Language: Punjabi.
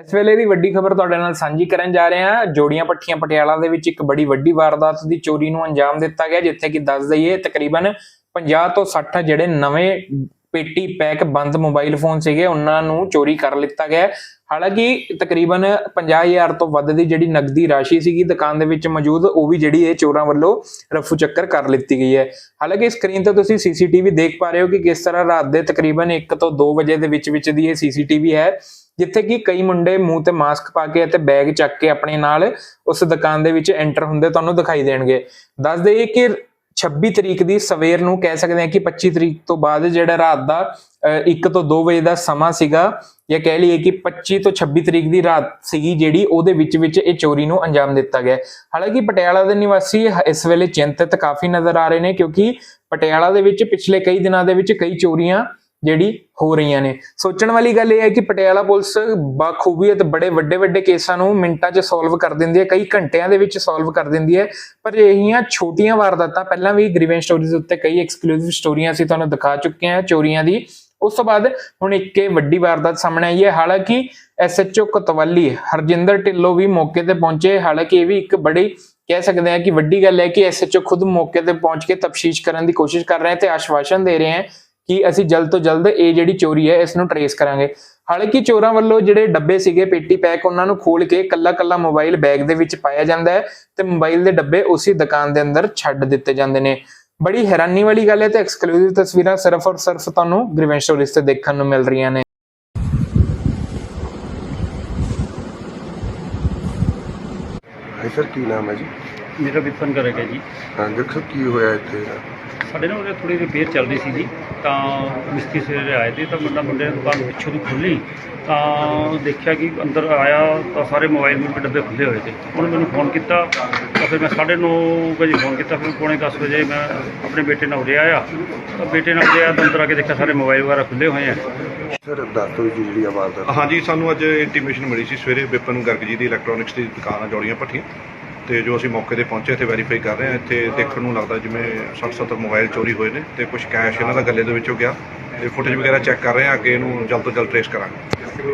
ਇਸ ਵੇਲੇ ਦੀ ਵੱਡੀ ਖਬਰ ਤੁਹਾਡੇ ਨਾਲ ਸਾਂਝੀ ਕਰਨ ਜਾ ਰਹੇ ਹਾਂ। ਜੋੜੀਆਂ ਪੱਠੀਆਂ ਪਟਿਆਲਾ ਦੇ ਵਿੱਚ ਇੱਕ ਬੜੀ ਵੱਡੀ ਵਾਰਦਾਤ ਦੀ ਚੋਰੀ ਨੂੰ ਅੰਜਾਮ ਦਿੱਤਾ ਗਿਆ, ਜਿੱਥੇ ਕਿ ਦੱਸ ਦਈਏ ਤਕਰੀਬਨ 50 ਤੋਂ 60 ਜਿਹੜੇ ਨਵੇਂ ਪੇਟੀ ਪੈਕ ਬੰਦ ਮੋਬਾਈਲ ਫੋਨ ਸੀਗੇ, ਉਹਨਾਂ ਨੂੰ ਚੋਰੀ ਕਰ ਲਿੱਤਾ ਗਿਆ। ਹਾਲਾਂਕਿ ਤਕਰੀਬਨ 50000 ਤੋਂ ਵੱਧ ਦੀ ਜਿਹੜੀ ਨਗਦੀ ਰਾਸ਼ੀ ਸੀਗੀ ਦੁਕਾਨ ਦੇ ਵਿੱਚ ਮੌਜੂਦ, ਉਹ ਵੀ ਜਿਹੜੀ ਇਹ ਚੋਰਾਂ ਵੱਲੋਂ ਰਫੂ ਚੱਕਰ ਕਰ ਲਿੱਤੀ ਗਈ ਹੈ। ਹਾਲਾਂਕਿ ਸਕਰੀਨ ਤੇ ਤੁਸੀਂ ਸੀਸੀਟੀਵੀ ਦੇਖ ਪਾ ਰਹੇ ਹੋ ਕਿ ਕਿਸ ਤਰ੍ਹਾਂ ਰਾਤ ਦੇ ਤਕਰੀਬਨ 1 ਤੋਂ 2 ਵਜੇ ਦੇ ਵਿੱਚ ਵਿੱਚ ਦੀ ਇਹ ਸੀਸੀਟੀਵੀ ਹੈ। ਜਿੱਥੇ ਕਿ ਕਈ ਮੁੰਡੇ ਮੂੰਹ ਤੇ ਮਾਸਕ ਪਾ ਕੇ ਅਤੇ ਬੈਗ ਚੱਕ ਕੇ ਆਪਣੇ ਨਾਲ ਉਸ ਦੁਕਾਨ ਦੇ ਵਿੱਚ ਐਂਟਰ ਹੁੰਦੇ ਤੁਹਾਨੂੰ ਦਿਖਾਈ ਦੇਣਗੇ। ਦੱਸ ਦਈਏ ਕਿ 26 ਤਰੀਕ ਦੀ ਸਵੇਰ ਨੂੰ ਕਹਿ ਸਕਦੇ ਹਾਂ ਕਿ 25 ਤਰੀਕ ਤੋਂ ਬਾਅਦ ਜਿਹੜਾ ਰਾਤ ਦਾ 1 ਤੋਂ 2 ਵਜੇ ਦਾ ਸਮਾਂ ਸੀਗਾ, ਜਾਂ ਕਹਿ ਲਈਏ ਕਿ 25 ਤੋਂ 26 ਤਰੀਕ ਦੀ ਰਾਤ ਸੀਗੀ ਜਿਹੜੀ, ਉਹਦੇ ਵਿੱਚ ਵਿੱਚ ਇਹ ਚੋਰੀ ਨੂੰ ਅੰਜਾਮ ਦਿੱਤਾ ਗਿਆ। ਹਾਲਾਂਕਿ ਪਟਿਆਲਾ ਦੇ ਨਿਵਾਸੀ ਇਸ ਵੇਲੇ ਚਿੰਤਤ ਕਾਫੀ ਨਜ਼ਰ ਆ ਰਹੇ ਨੇ ਕਿਉਂਕਿ ਪਟਿਆਲਾ ਦੇ ਵਿੱਚ ਪਿਛਲੇ ਕਈ ਦਿਨਾਂ ਦੇ ਵਿੱਚ ਕਈ ਚੋਰੀਆਂ ਜਿਹੜੀ ਹੋ ਰਹੀਆਂ ਨੇ। ਸੋਚਣ ਵਾਲੀ ਗੱਲ ਇਹ ਹੈ ਕਿ ਪਟਿਆਲਾ ਪੁਲਿਸ ਬਾਖੂਬੀ ਅਤੇ ਬੜੇ ਵੱਡੇ ਵੱਡੇ ਕੇਸਾਂ ਨੂੰ ਮਿੰਟਾਂ 'ਚ ਸੋਲਵ ਕਰ ਦਿੰਦੀ ਹੈ, ਕਈ ਘੰਟਿਆਂ ਦੇ ਵਿੱਚ ਸੋਲਵ ਕਰ ਦਿੰਦੀ ਹੈ। ਪਰ ਇਹੀਆਂ ਛੋਟੀਆਂ ਵਾਰਦਾਤਾਂ, ਪਹਿਲਾਂ ਵੀ ਗ੍ਰੀਵੈਂਸ ਸਟੋਰੀਜ਼ ਉੱਤੇ ਕਈ ਐਕਸਕਲੂਸਿਵ ਸਟੋਰੀਆਂ ਅਸੀਂ ਤੁਹਾਨੂੰ ਦਿਖਾ ਚੁੱਕੇ ਹਾਂ ਚੋਰੀਆਂ ਦੀ। ਉਸ ਤੋਂ ਬਾਅਦ ਹੁਣ ਇੱਕ ਇਹ ਵੱਡੀ ਵਾਰਦਾਤ ਸਾਹਮਣੇ ਆਈ ਹੈ। ਹਾਲਾਂਕਿ ਐਸਐਚਓ ਕਤਵਾਲੀ, ਹਰਜਿੰਦਰ ਢਿੱਲੋਂ ਵੀ ਮੌਕੇ ਤੇ ਪਹੁੰਚੇ। ਹਾਲਾਂਕਿ ਇਹ ਵੀ ਇੱਕ ਬੜੀ ਕਹਿ ਸਕਦੇ ਹਾਂ ਕਿ ਵੱਡੀ ਗੱਲ ਹੈ ਕਿ ਐਸਐਚਓ ਖੁਦ ਮੌਕੇ ਤੇ ਪਹੁੰਚ ਕੇ ਤਫਤੀਸ਼ ਕਰਨ ਦੀ ਕੋਸ਼ਿਸ਼ ਕਰ ਰਹੇ ਹਨ ਤੇ ਆਸ਼ਵਾਸਨ ਦੇ ਰਹੇ ਹਨ ਕਿ ਅਸੀਂ ਜਲਦ ਤੋਂ ਜਲਦ ਇਹ ਜਿਹੜੀ ਚੋਰੀ ਹੈ ਇਸ ਨੂੰ ਟਰੇਸ ਕਰਾਂਗੇ। ਹਾਲਾਂਕਿ ਚੋਰਾਂ ਵੱਲੋਂ ਜਿਹੜੇ ਡੱਬੇ ਸੀਗੇ ਪੇਟੀ ਪੈਕ ਉਹਨਾਂ ਨੂੰ ਖੋਲ ਕੇ ਕੱਲਾ ਕੱਲਾ ਮੋਬਾਈਲ ਬੈਗ ਦੇ ਵਿੱਚ ਪਾਇਆ ਜਾਂਦਾ ਹੈ ਤੇ ਮੋਬਾਈਲ ਦੇ ਡੱਬੇ ਉਸੇ ਦੁਕਾਨ ਦੇ ਅੰਦਰ ਛੱਡ ਦਿੱਤੇ ਜਾਂਦੇ ਨੇ। ਬੜੀ ਹੈਰਾਨੀ ਵਾਲੀ ਗੱਲ ਹੈ ਤੇ ਐਕਸਕਲੂਸਿਵ ਤਸਵੀਰਾਂ ਸਿਰਫ ਔਰ ਸਿਰਫ ਤੁਹਾਨੂੰ ਗ੍ਰੀਵੈਂਸ ਸਟੋਰੀਜ਼ ਤੇ ਦੇਖਣ ਨੂੰ ਮਿਲ ਰਹੀਆਂ ਨੇ। ਹਾਂ ਸਰ ਕੀ ਨਾਮ ਹੈ ਜੀ? ਮੇਰਾ ਵਿਪਨ ਕਰੇਗਾ ਜੀ। ਹਾਂ ਦੇਖੋ ਕੀ ਹੋਇਆ ਇੱਥੇ? ਸਾਡੇ ਨਾਲ ਉਹਦੇ ਥੋੜੀ ਰਿਪੇਅਰ ਚੱਲ ਰਹੀ ਸੀ ਜੀ ਤਾਂ ਮਿਸਤਰੀ ਸਵੇਰੇ ਆਏ ਤੇ ਤਾਂ ਮੁੰਡਾ ਮੁੰਡੇ ਨੇ ਦੁਕਾਨ ਪਿੱਛੋਂ ਦੀ ਖੁੱਲੀ ਤਾਂ ਦੇਖਿਆ ਕਿ ਅੰਦਰ ਆਇਆ ਤਾਂ ਸਾਰੇ ਮੋਬਾਈਲ ਮੇਰੇ ਡੱਬੇ ਖੁੱਲੇ ਹੋਏ ਤੇ। ਉਹਨੇ ਮੈਨੂੰ ਫੋਨ ਕੀਤਾ ਤਾਂ ਫਿਰ ਮੈਂ 9:30 ਵਜੇ ਫੋਨ ਕੀਤਾ ਫਿਰ ਪੌਣੇ 10 ਵਜੇ ਮੈਂ ਆਪਣੇ ਬੇਟੇ ਨਾਲ ਉਰੇ ਆਇਆ। ਤਾਂ ਬੇਟੇ ਨਾਲ ਆਇਆ ਤਾਂ ਅੰਦਰ ਆ ਕੇ ਦੇਖਿਆ ਸਾਰੇ ਮੋਬਾਈਲ ਵਗੈਰਾ ਖੁੱਲੇ ਹੋਏ ਆ। ਸਰ ਦੱਸ ਦਿਓ ਜੀ ਜਿਹੜੀ ਆਵਾਜ਼ ਦਾ ਹਾਂਜੀ ਸਾਨੂੰ ਅੱਜ ਇੰਟੀਮੇਸ਼ਨ ਮਿਲੀ ਸੀ ਸਵੇਰੇ ਵਿਪਨ ਗਰਗ ਜੀ ਦੀ ਇਲੈਕਟ੍ਰੋਨਿਕਸ ਦੀ ਦੁਕਾਨ ਆ ਜੋੜੀਆਂ ਭੱਠੀਆਂ। ਤੇ ਜੋ ਅਸੀਂ ਮੌਕੇ ਤੇ ਪਹੁੰਚੇ ਤੇ ਵੈਰੀਫਾਈ ਕਰ ਰਹੇ ਹਾਂ। ਇੱਥੇ ਦੇਖਣ ਨੂੰ ਲੱਗਦਾ ਜਿਵੇਂ 60-70 ਮੋਬਾਈਲ ਚੋਰੀ ਹੋਏ ਨੇ ਤੇ ਕੁਝ ਕੈਸ਼ ਇਹਨਾਂ ਦਾ ਗੱਲੇ ਦੇ ਵਿੱਚੋਂ ਗਿਆ ਤੇ ਫੁਟੇਜ ਵਗੈਰਾ ਚੈੱਕ ਕਰ ਰਹੇ ਹਾਂ। ਅੱਗੇ ਇਹਨੂੰ ਜਲਦ ਤੋਂ ਜਲਦ ਟ੍ਰੇਸ ਕਰਾਂਗੇ।